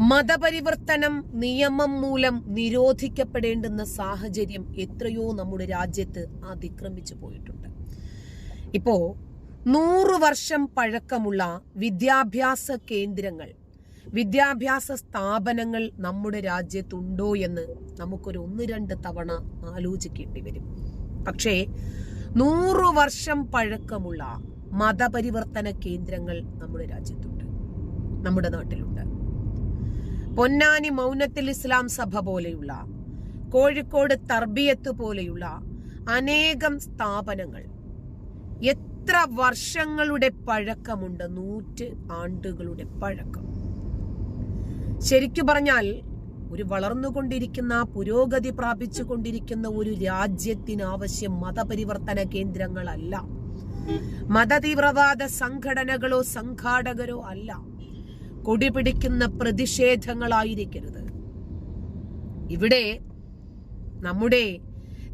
മതപരിവർത്തനം നിയമം മൂലം നിരോധിക്കപ്പെടേണ്ടുന്ന സാഹചര്യം എത്രയോ നമ്മുടെ രാജ്യത്ത് അതിക്രമിച്ചു പോയിട്ടുണ്ട്. ഇപ്പോ നൂറു വർഷം പഴക്കമുള്ള വിദ്യാഭ്യാസ കേന്ദ്രങ്ങൾ വിദ്യാഭ്യാസ സ്ഥാപനങ്ങൾ നമ്മുടെ രാജ്യത്തുണ്ടോ എന്ന് നമുക്കൊരു ഒന്ന് രണ്ട് തവണ ആലോചിക്കേണ്ടി വരും. പക്ഷേ നൂറു വർഷം പഴക്കമുള്ള മതപരിവർത്തന കേന്ദ്രങ്ങൾ നമ്മുടെ രാജ്യത്തുണ്ട് നമ്മുടെ നാട്ടിലുണ്ട്. പൊന്നാനി മൗനത്തിൽ ഇസ്ലാം സഭ പോലെയുള്ള കോഴിക്കോട് തർബിയത്ത് പോലെയുള്ള അനേകം സ്ഥാപനങ്ങൾ. എത്ര വർഷങ്ങളുടെ പഴക്കമുണ്ട് നൂറ്റ് ആണ്ടുകളുടെ പഴക്കം. ശരിക്കു പറഞ്ഞാൽ ഒരു വളർന്നുകൊണ്ടിരിക്കുന്ന പുരോഗതി പ്രാപിച്ചു കൊണ്ടിരിക്കുന്ന ഒരു രാജ്യത്തിന് ആവശ്യം മതപരിവർത്തന കേന്ദ്രങ്ങളല്ല. മതതീവ്രവാദ സംഘടനകളോ സംഘാടകരോ അല്ല. കൊടിപിടിക്കുന്ന പ്രതിഷേധങ്ങളായിരിക്കരുത്. ഇവിടെ നമ്മുടെ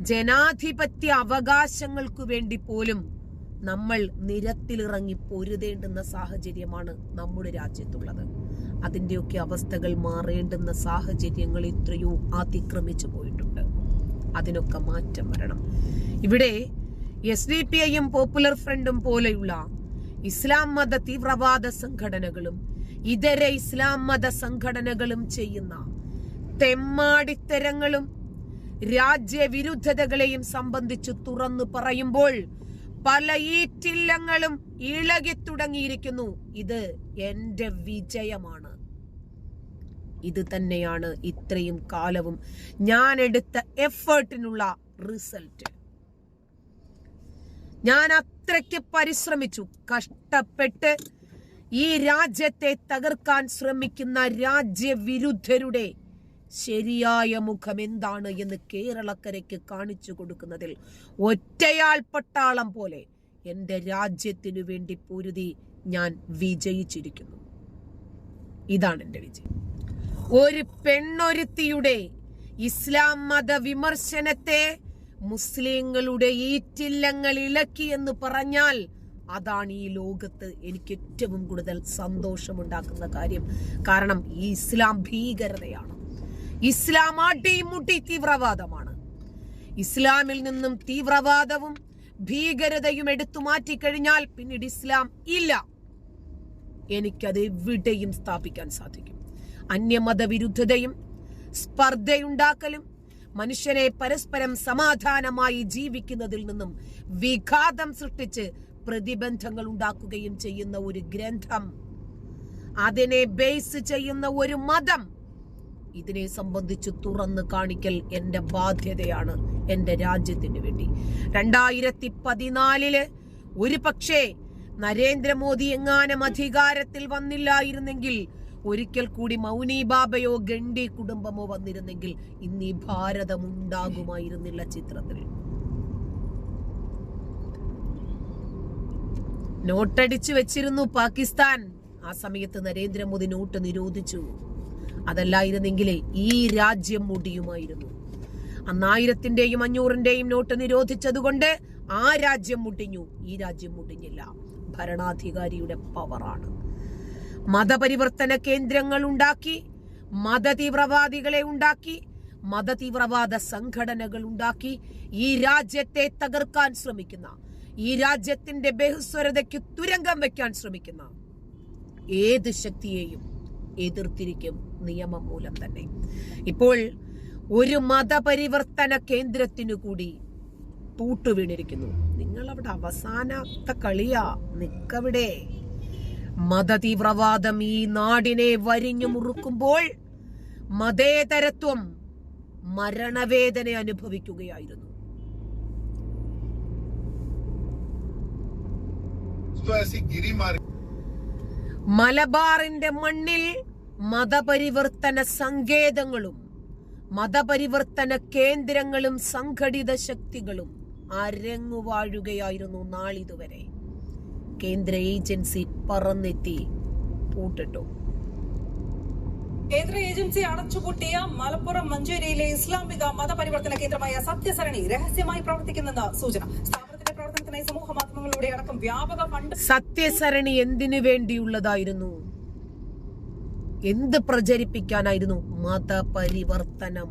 ജനാധിപത്യ അവകാശങ്ങൾക്കു വേണ്ടി പോലും നമ്മൾ നിരത്തിലിറങ്ങി പൊരുതേണ്ടുന്ന സാഹചര്യമാണ് നമ്മുടെ രാജ്യത്തുള്ളത്. അതിന്റെയൊക്കെ അവസ്ഥകൾ മാറേണ്ടുന്ന സാഹചര്യങ്ങൾ എത്രയോ അതിക്രമിച്ചു പോയിട്ടുണ്ട്. അതിനൊക്കെ മാറ്റം വരണം. ഇവിടെ എസ് ഡി പി ഐയും പോപ്പുലർ ഫ്രണ്ടും പോലെയുള്ള ഇസ്ലാം മത തീവ്രവാദ സംഘടനകളും ഇതര ഇസ്ലാം മത സംഘടനകളും ചെയ്യുന്ന തെമ്മാടിത്തരങ്ങളും രാജ്യവിരുദ്ധതകളെയും സംബന്ധിച്ച് തുറന്നു പറയുമ്പോൾ പല ഈറ്റില്ലങ്ങളും ഇളകി തുടങ്ങിയിരിക്കുന്നു. ഇത് എന്റെ വിജയമാണ്. ഇത് തന്നെയാണ് ഇത്രയും കാലവും ഞാൻ എടുത്ത എഫേർട്ടിനുള്ള റിസൾട്ട്. ഞാൻ അത്രയ്ക്ക് പരിശ്രമിച്ചു കഷ്ടപ്പെട്ട് ഈ രാജ്യത്തെ തകർക്കാൻ ശ്രമിക്കുന്ന രാജ്യവിരുദ്ധരുടെ ശരിയായ മുഖം എന്താണ് എന്ന് കേരളക്കരയ്ക്ക് കാണിച്ചു കൊടുക്കുന്നതിൽ ഒറ്റയാൾ പട്ടാളം പോലെ എന്റെ രാജ്യത്തിനു വേണ്ടി പൊരുതി ഞാൻ വിജയിച്ചിരിക്കുന്നു. ഇതാണ് എന്റെ വിജയം. ഒരു പെണ്ണൊരുത്തിയുടെ ഇസ്ലാം മത വിമർശനത്തെ മുസ്ലിങ്ങളുടെ ഈറ്റില്ലങ്ങൾ ഇളക്കി എന്ന് പറഞ്ഞാൽ അതാണ് ഈ ലോകത്ത് എനിക്ക് ഏറ്റവും കൂടുതൽ സന്തോഷമുണ്ടാക്കുന്ന കാര്യം. കാരണം ഈ ഇസ്ലാം ഭീകരതയാണ്. ഇസ്ലാം അടിമുട്ടി തീവ്രവാദമാണ്. ഇസ്ലാമിൽ നിന്നും തീവ്രവാദവും ഭീകരതയും എടുത്തു മാറ്റിക്കഴിഞ്ഞാൽ പിന്നീട് ഇസ്ലാം ഇല്ല. എനിക്കത് എവിടെയും സ്ഥാപിക്കാൻ സാധിക്കും. അന്യമതവിരുദ്ധതയും സ്പർദ്ധയുണ്ടാക്കലും മനുഷ്യനെ പരസ്പരം സമാധാനമായി ജീവിക്കുന്നതിൽ നിന്നും വിഘാതം സൃഷ്ടിച്ച് പ്രതിബന്ധങ്ങൾ ഉണ്ടാക്കുകയും ചെയ്യുന്ന ഒരു ഗ്രന്ഥം. അതിനെ ബേസ് ചെയ്യുന്ന ഒരു മതം. ഇതിനെ സംബന്ധിച്ച് തുറന്ന് കാണിക്കൽ എന്റെ ബാധ്യതയാണ് എന്റെ രാജ്യത്തിന് വേണ്ടി. രണ്ടായിരത്തി പതിനാലിൽ ഒരു പക്ഷേ നരേന്ദ്രമോദി എങ്ങാനും അധികാരത്തിൽ വന്നില്ലായിരുന്നെങ്കിൽ ഒരിക്കൽ കൂടി മൗനി ബാബയോ ഗണ്ഡി കുടുംബമോ വന്നിരുന്നെങ്കിൽ ഇന്ന് ഭാരതം ഉണ്ടാകുമായിരുന്നില്ല ചിത്രത്തിൽ. നോട്ടടിച്ചു വെച്ചിരുന്നു പാകിസ്ഥാൻ. ആ സമയത്ത് നരേന്ദ്രമോദി നോട്ട് നിരോധിച്ചു. അതല്ലായിരുന്നെങ്കിലേ ഈ രാജ്യം മുടിയുമായിരുന്നു. അന്നായിരത്തിന്റെയും അഞ്ഞൂറിന്റെയും നോട്ട് നിരോധിച്ചതുകൊണ്ട് ആ രാജ്യം മുടിഞ്ഞു. ഈ രാജ്യം മുടിഞ്ഞില്ല. ഭരണാധികാരിയുടെ പവറാണ്. മതപരിവർത്തന കേന്ദ്രങ്ങൾ ഉണ്ടാക്കി മതതീവ്രവാദികളെ ഉണ്ടാക്കി മതതീവ്രവാദ സംഘടനകൾ ഉണ്ടാക്കി ഈ രാജ്യത്തെ തകർക്കാൻ ശ്രമിക്കുന്ന ഈ രാജ്യത്തിന്റെ ബഹുസ്വരതയ്ക്ക് തുരങ്കം വെക്കാൻ ശ്രമിക്കുന്ന ഏത് ശക്തിയെയും എതിർത്തിരിക്കും നിയമം മൂലം തന്നെ. ഇപ്പോൾ ഒരു മതപരിവർത്തന കേന്ദ്രത്തിനു കൂടി പൂട്ടുവീണിരിക്കുന്നു. നിങ്ങൾ അവിടെ അവസാനത്തെ കളിയാ നിക്കവിടെ. മതതീവ്രവാദം ഈ നാടിനെ വരിഞ്ഞു മുറുക്കുമ്പോൾ മതേതരത്വം മരണവേദന അനുഭവിക്കുകയായിരുന്നു. മലബാറിന്റെ മണ്ണിൽ മതപരിവർത്തന സങ്കേതങ്ങളും മതപരിവർത്തന കേന്ദ്രങ്ങളും സംഘടിത ശക്തികളും അരങ്ങുവാഴുകയായിരുന്നു നാളിതുവരെ. കേന്ദ്ര ഏജൻസി പറന്നെത്തി പൂട്ടിട്ടു. കേന്ദ്ര ഏജൻസി അടച്ചുപൂട്ടിയ മലപ്പുറം മഞ്ചേരിയിലെ ഇസ്ലാമിക മതപരിവർത്തന കേന്ദ്രമായ സത്യസരണി രഹസ്യമായി പ്രവർത്തിക്കുന്നെന്ന് സൂചന. വ്യാപക സത്യസരണി എന്തിനു വേണ്ടിയുള്ളതായിരുന്നു? എന്ത് പ്രചരിപ്പിക്കാനായിരുന്നു മതപരിവർത്തനം?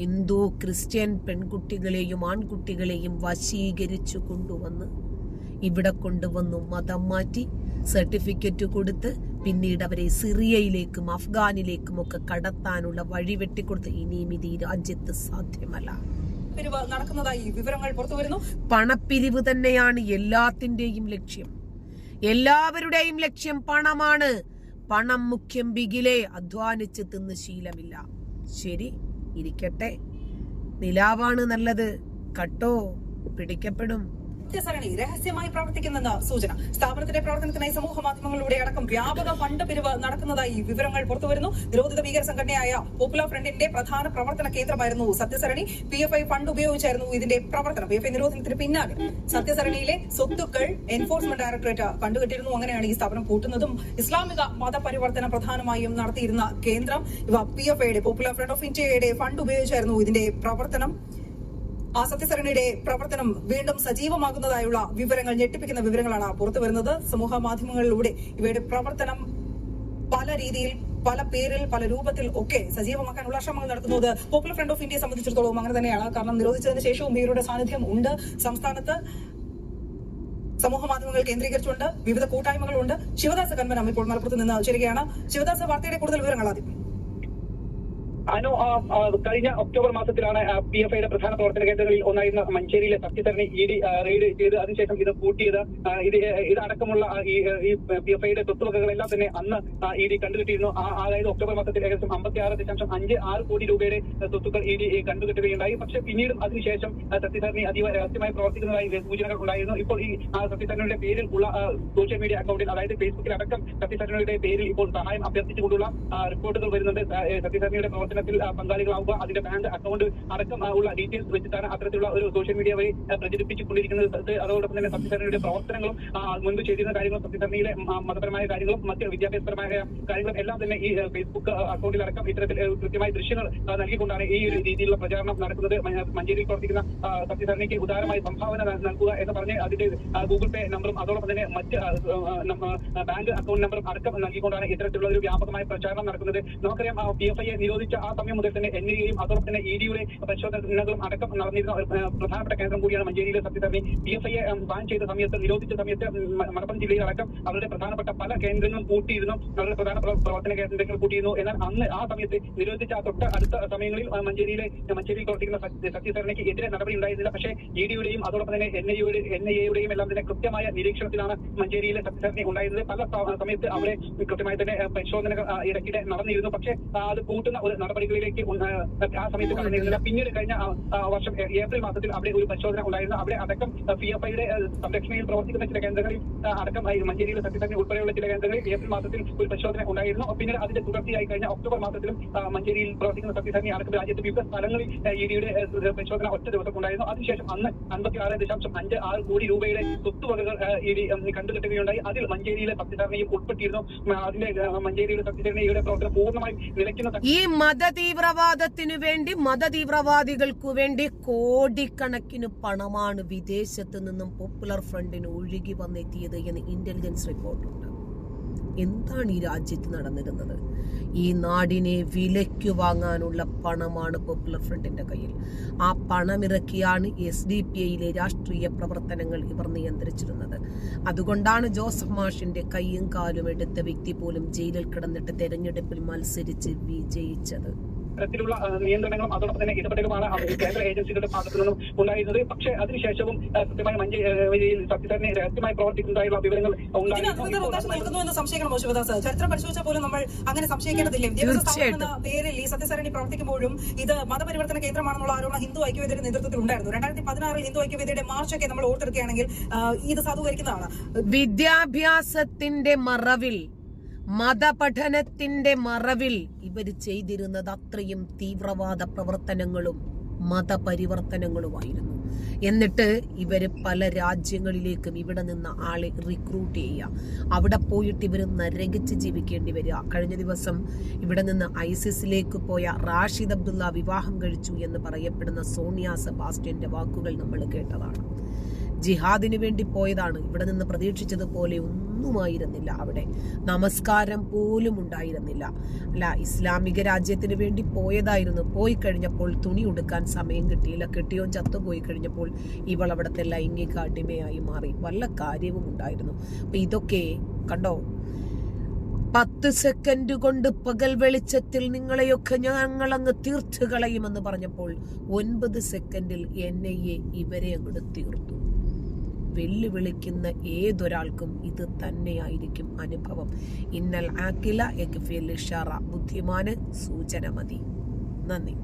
ഹിന്ദു ക്രിസ്ത്യൻ പെൺകുട്ടികളെയും ആൺകുട്ടികളെയും വശീകരിച്ചു കൊണ്ടുവന്ന് ഇവിടെ കൊണ്ടുവന്നു മതം മാറ്റി സർട്ടിഫിക്കറ്റ് കൊടുത്ത് പിന്നീട് അവരെ സിറിയയിലേക്കും അഫ്ഗാനിലേക്കും ഒക്കെ കടത്താനുള്ള വഴി വെട്ടിക്കൊടുത്ത് ഇനിയും ഇത് ഈ രാജ്യത്ത് സാധ്യമല്ല. പിരിവ് നടക്കുന്നതായി വിവരങ്ങൾ പുറത്തുവരുന്നു പണപ്പിരിവ് തന്നെയാണ് എല്ലാത്തിന്റെയും ലക്ഷ്യം. എല്ലാവരുടെയും ലക്ഷ്യം പണമാണ്. പണം മുഖ്യം ബിഗിലെ അധ്വാനിച്ച് തിന്ന് ശീലമില്ല. ശരി ഇരിക്കട്ടെ. നിലാവാണ് നല്ലത്. കട്ടോ പിടിക്കപ്പെടും. സത്യസരണി രഹസ്യമായി പ്രവർത്തിക്കുന്നെന്ന് സൂചന. സ്ഥാപനത്തിന്റെ പ്രവർത്തനത്തിനായി സമൂഹ മാധ്യമങ്ങളിലൂടെ അടക്കം വ്യാപക ഫണ്ട് പിരിവ് നടക്കുന്നതായി വിവരങ്ങൾ പുറത്തുവരുന്നു. നിരോധിത ഭീകര സംഘടനയായ പോപ്പുലർ ഫ്രണ്ടിന്റെ പ്രധാന പ്രവർത്തന കേന്ദ്രമായിരുന്നു Sathyasarani. P F I fund ഉപയോഗിച്ചായിരുന്നു ഇതിന്റെ പ്രവർത്തനം. പി എഫ് ഐ നിരോധനത്തിന് പിന്നാലെ സത്യസരണിയിലെ സ്വത്തുക്കൾ എൻഫോഴ്സ്മെന്റ് ഡയറക്ടറേറ്റ് കണ്ടുകെട്ടിരുന്നു. അങ്ങനെയാണ് ഈ സ്ഥാപനം കൂട്ടുന്നതും ഇസ്ലാമിക മതപരിവർത്തനം പ്രധാനമായും നടത്തിയിരുന്ന കേന്ദ്രം. ഇവ പി എഫ് ഐയുടെ പോപ്പുലർ ഫ്രണ്ട് ഓഫ് ഇന്ത്യയുടെ ഫണ്ട് ഉപയോഗിച്ചായിരുന്നു ഇതിന്റെ പ്രവർത്തനം. ആ സത്യസരണിയുടെ പ്രവർത്തനം വീണ്ടും സജീവമാകുന്നതായുള്ള വിവരങ്ങൾ ഞെട്ടിപ്പിക്കുന്ന വിവരങ്ങളാണ് പുറത്തുവരുന്നത് സമൂഹ മാധ്യമങ്ങളിലൂടെ ഇവയുടെ പ്രവർത്തനം പല രീതിയിൽ പല പേരിൽ പല രൂപത്തിൽ ഒക്കെ സജീവമാക്കാനുള്ള ശ്രമങ്ങൾ നടത്തുന്നത് പോപ്പുലർ ഫ്രണ്ട് ഓഫ് ഇന്ത്യയെ സംബന്ധിച്ചിടത്തോളം അങ്ങനെ തന്നെയാണ്. കാരണം നിരോധിച്ചതിന് ശേഷവും ഇവരുടെ സാന്നിധ്യം ഉണ്ട്. സംസ്ഥാനത്ത് സമൂഹ മാധ്യമങ്ങൾ കേന്ദ്രീകരിച്ചുകൊണ്ട് വിവിധ കൂട്ടായ്മകളുണ്ട്. ശിവദാസ് കന്മനം ഇപ്പോൾ മലപ്പുറത്ത് നിന്ന് ചേരുകയാണ്. ശിവദാസ വാർത്തയുടെ കൂടുതൽ വിവരങ്ങൾ ആദ്യം. അനു കഴിഞ്ഞ ഒക്ടോബർ മാസത്തിലാണ് പി എഫ് ഐയുടെ പ്രധാന പ്രവർത്തന കേന്ദ്രങ്ങളിൽ ഒന്നായിരുന്ന മഞ്ചേരിയിലെ സത്യധരണി ഇ ഡി റെയ്ഡ് ചെയ്ത് അതിനുശേഷം ഇത് പൂട്ടിയത്. ഇത് ഇതടക്കമുള്ള ഈ പി എഫ് ഐയുടെ സ്വത്തുവകകളെല്ലാം തന്നെ അന്ന് ഇ ഡി കണ്ടുകിട്ടിയിരുന്നു. അതായത് ഒക്ടോബർ മാസത്തിൽ ഏകദേശം അമ്പത്തി ആറ് ദശാംശം അഞ്ച് ആറ് കോടി രൂപയുടെ സ്വത്തുക്കൾ ഇ ഡി കണ്ടുകിട്ടുകയുണ്ടായി. പക്ഷേ പിന്നീടും അതിനുശേഷം സത്യധരണി അതീവ രഹസ്യമായി പ്രവർത്തിക്കുന്നതായി സൂചനകൾ ഉണ്ടായിരുന്നു. ഇപ്പോൾ ഈ സത്യധരണിയുടെ പേരിൽ ഉള്ള സോഷ്യൽ മീഡിയ അക്കൗണ്ടിൽ അതായത് ഫേസ്ബുക്കിൽ അടക്കം സത്യധരണിയുടെ പേരിൽ ഇപ്പോൾ സഹായം അഭ്യർത്ഥിച്ചുകൊണ്ടുള്ള റിപ്പോർട്ടുകൾ വരുന്നുണ്ട്. സത്യധരണിയുടെ സത്യധരണിയുടെ പ്രവർത്തനത്തിൽ പങ്കാളികളാവുക അതിന്റെ ബാങ്ക് അക്കൗണ്ട് അടക്കം ഉള്ള ഡീറ്റെയിൽസ് വെച്ചിട്ടാണ് അത്തരത്തിലുള്ള ഒരു സോഷ്യൽ മീഡിയ വഴി പ്രചരിപ്പിച്ചുകൊണ്ടിരിക്കുന്നത്. അതോടൊപ്പം തന്നെ സത്യധരണിയുടെ പ്രവർത്തനങ്ങളും മുൻപ് ചെയ്തിരുന്ന കാര്യങ്ങളും സത്യധരണിയിലെ മതപരമായ കാര്യങ്ങളും മറ്റ് വിദ്യാഭ്യാസപരമായ കാര്യങ്ങളും എല്ലാം തന്നെ ഈ ഫേസ്ബുക്ക് അക്കൗണ്ടിൽ അടക്കം ഇത്തരത്തിൽ കൃത്യമായ ദൃശ്യങ്ങൾ നൽകിക്കൊണ്ടാണ് ഈ ഒരു രീതിയിലുള്ള പ്രചാരണം നടക്കുന്നത്. മഞ്ചേരിയിൽ പ്രവർത്തിക്കുന്ന ആ, ഉദാരമായ സംഭാവന നൽകുക എന്ന് പറഞ്ഞ് അതിന്റെ ഗൂഗിൾ പേ നമ്പറും അതോടൊപ്പം തന്നെ മറ്റ് ബാങ്ക് അക്കൗണ്ട് നമ്പറും അടക്കം നൽകിക്കൊണ്ടാണ് ഇത്തരത്തിലുള്ള ഒരു വ്യാപകമായ പ്രചാരണം നടക്കുന്നത്. നമുക്കറിയാം പി എഫ് ഐയെ നിരോധിച്ച ആ സമയം മുതൽ തന്നെ എൻ ഐയും അതോടൊപ്പം തന്നെ ഇ ഡിയുടെ പരിശോധനകളും അടക്കം നടന്നിരുന്ന ഒരു പ്രധാനപ്പെട്ട കേന്ദ്രം കൂടിയാണ് മഞ്ചേരിയിലെ സത്യധർമ്മി പി എഫ് ഐയെ ബാൻ ചെയ്ത സമയത്ത് നിരോധിച്ച സമയത്ത് മലപ്പുറം ജില്ലയിൽ അടക്കം അവരുടെ പ്രധാനപ്പെട്ട പല കേന്ദ്രങ്ങളും കൂട്ടിയിരുന്നു അവരുടെ പ്രധാന പ്ര- പ്രവർത്തന കേന്ദ്രങ്ങൾ കൂട്ടിയിരുന്നു എന്നാൽ അന്ന് ആ സമയത്ത് നിരോധിച്ച ആ തൊട്ട് അടുത്ത സമയങ്ങളിൽ മഞ്ചേരിയിലെ മഞ്ചേരിയിൽ പ്രവർത്തിക്കുന്ന സത്യധർമ്മയ്ക്ക് എതിരെ നടപടി ഉണ്ടായിരുന്നില്ല. പക്ഷേ ഇ ഡിയുടെയും അതോടൊപ്പം തന്നെ എൻ ഐയുടെ എൻ ഐ എയുടെയും എല്ലാം തന്നെ കൃത്യമായ നിരീക്ഷണത്തിലാണ് മഞ്ചേരിയിലെ സത്യസരണി ഉണ്ടായിരുന്നത്. പല സമയത്ത് അവരെ കൃത്യമായി തന്നെ പരിശോധനകൾ ഇടയ്ക്കിടെ നടന്നിരുന്നു. പക്ഷേ അത് കൂട്ടുന്ന ഒരു നടപടികളിലേക്ക് ആ, സമയത്ത് കടന്നിരുന്നില്ല. പിന്നീട് കഴിഞ്ഞ വർഷം ഏപ്രിൽ മാസത്തിൽ അവിടെ ഒരു പരിശോധന ഉണ്ടായിരുന്നു. അവിടെ അടക്കം പി എഫ് ഐയുടെ സംരക്ഷണയിൽ പ്രവർത്തിക്കുന്ന ചില കേന്ദ്രങ്ങളിൽ അടക്കം മഞ്ചേരിയിലെ സത്യസന്ധി ഉൾപ്പെടെയുള്ള ചില കേന്ദ്രങ്ങളിൽ ഏപ്രിൽ മാസത്തിൽ ഒരു പരിശോധന ഉണ്ടായിരുന്നു. പിന്നീട് അതിന്റെ തുടർച്ചയായി കഴിഞ്ഞ ഒക്ടോബർ മാസത്തിലും മഞ്ചേരിയിൽ പ്രവർത്തിക്കുന്ന സത്യസന്ധി അടക്കം രാജ്യത്ത് വിവിധ സ്ഥലങ്ങളിൽ ഇ ഡിയുടെ പരിശോധന ഒറ്റ ദിവസം ഉണ്ടായിരുന്നു. അതിനുശേഷം അന്ന് അൻപത്തി ആറ് ദശാംശം അഞ്ച് ആറ് കോടി രൂപയുടെ സ്വത്തുവകകൾ ഇ ഡി കണ്ടുകെട്ടുകയുണ്ടായി. അതിൽ മഞ്ചേരിയിലെ സത്യസരണയും ഉൾപ്പെട്ടിരുന്നു. അതിന്റെ മഞ്ചേരിയിലെ സത്യസരണയുടെ പ്രവർത്തനം പൂർണമായും നിലയ്ക്കുന്ന ഈ മതതീവ്രവാദത്തിനു വേണ്ടി മതതീവ്രവാദികൾക്കു വേണ്ടി കോടിക്കണക്കിന് പണമാണ് വിദേശത്ത് നിന്നും പോപ്പുലർ ഫ്രണ്ടിന് ഒഴുകി വന്നെത്തിയത് എന്ന് ഇന്റലിജൻസ് റിപ്പോർട്ടുണ്ട് എന്താണ് ഈ രാജ്യത്ത് നടന്നിരുന്നത്? ഈ നാടിനെ വിലയ്ക്കു വാങ്ങാനുള്ള പണമാണ് പോപ്പുലർ ഫ്രണ്ടിന്റെ കയ്യിൽ. ആ പണമിറക്കിയാണ് എസ് ഡി പി ഐയിലെ രാഷ്ട്രീയ പ്രവർത്തനങ്ങൾ ഇവർ നിയന്ത്രിച്ചിരുന്നത്. അതുകൊണ്ടാണ് ജോസഫ് മാഷിന്റെ കൈയും കാലും എടുത്ത വ്യക്തി പോലും ജയിലിൽ കിടന്നിട്ട് തെരഞ്ഞെടുപ്പിൽ മത്സരിച്ച് വിജയിച്ചത്. തരത്തിലുള്ള നിയന്ത്രണങ്ങളും അതോടൊപ്പം തന്നെ ഇടപെടലുമാണ് കേന്ദ്ര ഏജൻസികളുടെ ഭാഗത്തു നിന്നും ഉണ്ടായിരുന്നത്. പക്ഷേ അതിനുശേഷവും കൃത്യമായി മഞ്ചേരിയിൽ സത്യസരണി രഹസ്യമായി പ്രവർത്തിക്കുന്നതായുള്ള വിവരങ്ങൾ ഉണ്ടായിരുന്നു. ചരിത്രം പരിശോധിച്ചാൽ പോലും നമ്മൾ അങ്ങനെ സംശയിക്കേണ്ടതില്ലേ. വിദ്യാഭ്യാസ സ്ഥാപനം തീർച്ചയായിട്ടും. എന്ന പേരിൽ ഈ സത്യസരണി പ്രവർത്തിക്കുമ്പോഴും ഇത് മതപരിവർത്തന കേന്ദ്രമാണെന്നുള്ള ആരോപണം ഹിന്ദു ഐക്യവേദിയുടെ നേതൃത്വത്തിൽ ഉണ്ടായിരുന്നു. രണ്ടായിരത്തി പതിനാറിൽ ഹിന്ദു ഐക്യവേദിയുടെ മാർച്ച് ഒക്കെ നമ്മൾ ഓർത്തെടുക്കുകയാണെങ്കിൽ ഇത് സാധൂകരിക്കുന്നതാണ്. വിദ്യാഭ്യാസത്തിന്റെ മറവിൽ മതപഠനത്തിന്റെ മറവിൽ ഇവർ ചെയ്തിരുന്നത് അത്രയും തീവ്രവാദ പ്രവർത്തനങ്ങളും മതപരിവർത്തനങ്ങളുമായിരുന്നു. എന്നിട്ട് ഇവർ പല രാജ്യങ്ങളിലേക്കും ഇവിടെ നിന്ന് ആളെ റിക്രൂട്ട് ചെയ്യുക. അവിടെ പോയിട്ട് ഇവർ നരകിച്ച് ജീവിക്കേണ്ടി വരിക. കഴിഞ്ഞ ദിവസം ഇവിടെ നിന്ന് ഐസിസിലേക്ക് പോയ റാഷിദ് അബ്ദുള്ള വിവാഹം കഴിച്ചു എന്ന് പറയപ്പെടുന്ന സോണിയ സെബാസ്റ്റ്യന്റെ വാക്കുകൾ നമ്മൾ കേട്ടതാണ്. ജിഹാദിന് വേണ്ടി പോയതാണ്. ഇവിടെ നിന്ന് പ്രതീക്ഷിച്ചതുപോലെ പോലെ ഒന്നുമായിരുന്നില്ല അവിടെ. നമസ്കാരം പോലും ഉണ്ടായിരുന്നില്ല. അല്ല ഇസ്ലാമിക രാജ്യത്തിന് വേണ്ടി പോയതായിരുന്നു. പോയി കഴിഞ്ഞപ്പോൾ തുണി ഉടുക്കാൻ സമയം കിട്ടിയില്ല. കെട്ടിയോൻ ചത്തുപോയി കഴിഞ്ഞപ്പോൾ ഇവൾ അവിടുത്തെ ലൈംഗിക അടിമയായി മാറി. വല്ല കാര്യവും ഉണ്ടായിരുന്നു. അപ്പൊ ഇതൊക്കെ കണ്ടോ? പത്ത് സെക്കൻഡ് കൊണ്ട് പകൽ വെളിച്ചത്തിൽ നിങ്ങളെയൊക്കെ ഞങ്ങൾ അങ്ങ് തീർത്തു കളയുമെന്ന് പറഞ്ഞപ്പോൾ ഒൻപത് സെക്കൻഡിൽ എൻ ഐ എ ഇവരെ അങ്ങോട്ട് തീർത്തു. വെല്ലുവിളിക്കുന്ന ഏതൊരാൾക്കും ഇത് തന്നെയായിരിക്കും അനുഭവം. ഇന്നൽ ആക്കില ബുദ്ധിമാന് സൂചന മതി. നന്ദി.